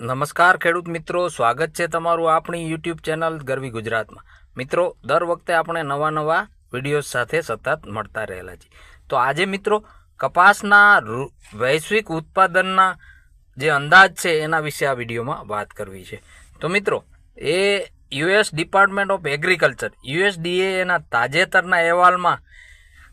નમસ્કાર ખેડૂત મિત્રો, સ્વાગત છે તમારું આપણી યુટ્યુબ ચેનલ ગરવી ગુજરાતમાં. મિત્રો, દર વખતે આપણે નવા નવા વીડિયો સાથે સતત મળતા રહેલા છીએ. તો આજે મિત્રો, કપાસના વૈશ્વિક ઉત્પાદનના જે અંદાજ છે એના વિશે આ વિડીયોમાં વાત કરવી છે. તો મિત્રો, એ US department of agriculture, USDA એના તાજેતરના અહેવાલમાં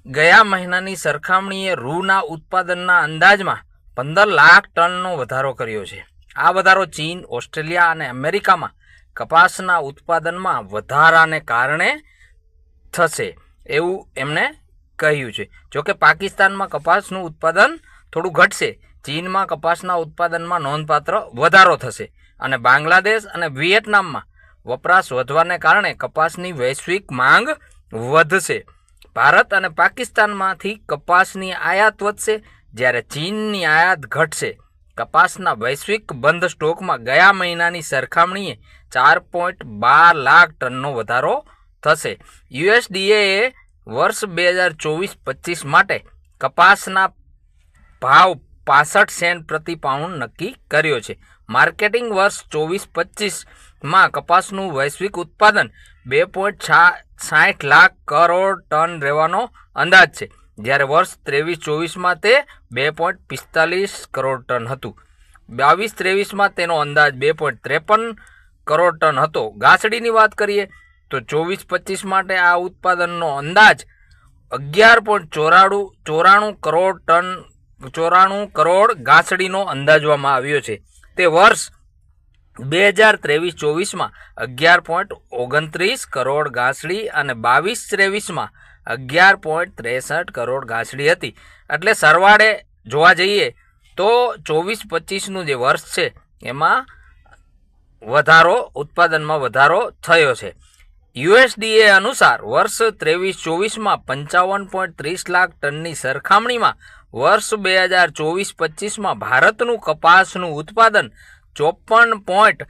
ગયા મહિનાની સરખામણીએ રૂના ઉત્પાદનના અંદાજમાં પંદર લાખ ટનનો વધારો કર્યો છે. આ વધારો ચીન, ઓસ્ટ્રેલિયા અને અમેરિકામાં કપાસના ઉત્પાદનમાં વધારાને કારણે થશે એવું એમણે કહ્યું છે. જોકે પાકિસ્તાનમાં કપાસનું ઉત્પાદન થોડું ઘટશે. ચીનમાં કપાસના ઉત્પાદનમાં નોંધપાત્ર વધારો થશે અને બાંગ્લાદેશ અને વિયેટનામમાં વપરાશ વધવાને કારણે કપાસની વૈશ્વિક માંગ વધશે. ભારત અને પાકિસ્તાનમાંથી કપાસની આયાત વધશે જ્યારે ચીનની આયાત ઘટશે. કપાસના વૈશ્વિક બંધ સ્ટોકમાં ગયા મહિનાની સરખામણીએ ચાર પોઈન્ટ બાર લાખ ટનનો વધારો થશે. યુએસડીએએ વર્ષ બે હજાર ચોવીસ પચીસ માટે કપાસના ભાવ પાસઠ સેન્ટ પ્રતિ પાઉન્ડ નક્કી કર્યો છે. માર્કેટિંગ વર્ષ ચોવીસ પચીસમાં કપાસનું વૈશ્વિક ઉત્પાદન બે પોઈન્ટ સાઠ લાખ કરોડ ટન રહેવાનો અંદાજ છે. જ્યારે વર્ષ ત્રેવીસ ચોવીસમાં તે બે પોઈન્ટ પિસ્તાલીસ કરોડ ટન હતું. બાવીસ ત્રેવીસમાં તેનો અંદાજ બે પોઈન્ટ ત્રેપન કરોડ ટન હતો. ઘાસડીની વાત કરીએ તો ચોવીસ પચીસ માટે આ ઉત્પાદનનો અંદાજ અગિયાર પોઈન્ટ ચોરાણું ચોરાણું કરોડ ટન, ચોરાણું કરોડ ઘાસડીનો અંદાજવામાં આવ્યો છે. તે વર્ષ બે હજાર ત્રેવીસ ચોવીસમાં અગિયાર પોઈન્ટ ઓગણત્રીસ કરોડ ઘાસડી અને બાવીસ ત્રેવીસમાં અગિયાર પોઈન્ટ ત્રેસઠ કરોડ ઘાસડી હતી. એટલે સરવાળે જોવા જઈએ તો ચોવીસ પચીસનું જે વર્ષ છે, એમાં વધારો, ઉત્પાદનમાં વધારો થયો છે. યુએસડીએ અનુસાર વર્ષ ત્રેવીસ ચોવીસમાં પંચાવન પોઈન્ટ ત્રીસ લાખ ટનની સરખામણીમાં વર્ષ બે હજાર ચોવીસ પચીસમાં ભારતનું કપાસનું ઉત્પાદન ચોપન પોઈન્ટ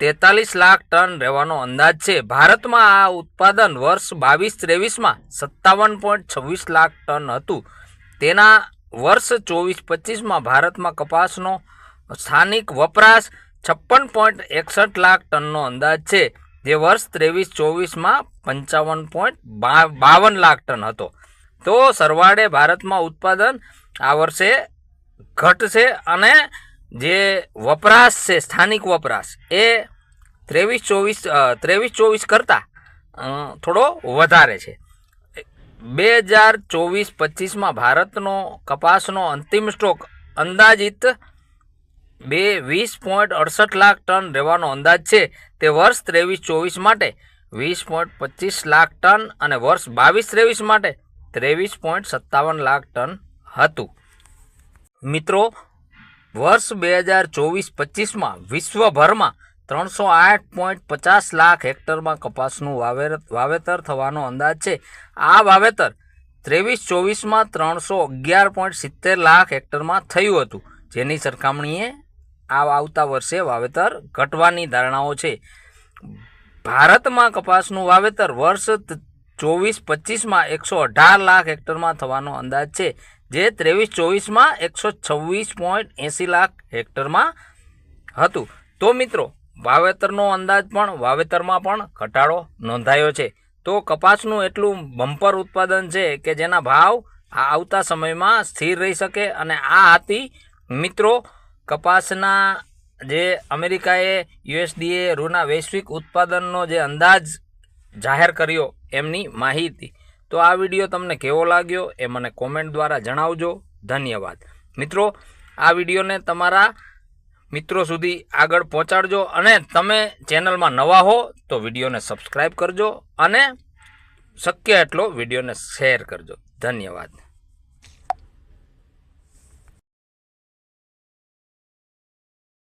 તેતાલીસ લાખ ટન રહેવાનો અંદાજ છે. ભારતમાં આ ઉત્પાદન વર્ષ બાવીસ ત્રેવીસમાં સત્તાવન પોઈન્ટ છવ્વીસ લાખ ટન હતું. તેના વર્ષ ચોવીસ પચીસમાં ભારતમાં કપાસનો સ્થાનિક વપરાશ છપ્પન પોઈન્ટ એકસઠ લાખ ટનનો અંદાજ છે, જે વર્ષ ત્રેવીસ ચોવીસમાં પંચાવન પોઈન્ટ બાવન લાખ ટન હતો. તો સરવાળે ભારતમાં ઉત્પાદન આ વર્ષે ઘટશે અને જે વપરાશ છે, સ્થાનિક વપરાશ, એ ત્રેવીસ ચોવીસ ત્રેવીસ ચોવીસ કરતાં થોડો વધારે છે. બે હજાર ચોવીસ પચીસમાં ભારતનો કપાસનો અંતિમ સ્ટોક અંદાજિત બે વીસ પોઈન્ટ અડસઠ લાખ ટન રહેવાનો અંદાજ છે. તે વર્ષ ત્રેવીસ ચોવીસ માટે વીસ પોઈન્ટ પચીસ લાખ ટન અને વર્ષ બાવીસ ત્રેવીસ માટે ત્રેવીસ પોઈન્ટ સત્તાવન લાખ ટન હતું. મિત્રો વર્ષ બે હજાર ચોવીસ પચીસમાં વિશ્વભરમાં ત્રણસો આઠ પોઈન્ટ પચાસ લાખ હેક્ટરમાં કપાસનું વાવેર, વાવેતર થવાનો અંદાજ છે. આ વાવેતર ત્રેવીસ ચોવીસમાં ત્રણસો અગિયાર પોઈન્ટ સિત્તેર લાખ હેક્ટરમાં થયું હતું. જેની સરખામણીએ આ આવતા વર્ષે વાવેતર ઘટવાની ધારણાઓ છે. ભારતમાં કપાસનું વાવેતર વર્ષ ચોવીસ પચીસમાં એકસો અઢાર લાખ હેક્ટરમાં થવાનો અંદાજ છે. જે ત્રેવીસ ચોવીસમાં એકસો છવ્વીસ પોઈન્ટ એંસી લાખ હેક્ટરમાં હતું. તો મિત્રો, વાવેતરનો અંદાજ પણ, વાવેતરમાં પણ ઘટાડો નોંધાયો છે. તો કપાસનું એટલું બમ્પર ઉત્પાદન છે કે જેના ભાવ આવતા સમયમાં સ્થિર રહી શકે અને આ હતી મિત્રો, કપાસના જે અમેરિકાએ યુએસડીએ રૂના વૈશ્વિક ઉત્પાદનનો જે અંદાજ જાહેર કર્યો એમની માહિતી. તો આ વીડિયો તમને કેવો લાગ્યો એ મને કોમેન્ટ દ્વારા જણાવજો. ધન્યવાદ. મિત્રો, આ વિડીયોને તમારા મિત્રો સુધી આગળ પહોંચાડજો અને તમે ચેનલમાં નવા હો તો વિડીયોને સબસ્ક્રાઈબ કરજો અને શક્ય એટલો વિડીયોને શેર કરજો. ધન્યવાદ.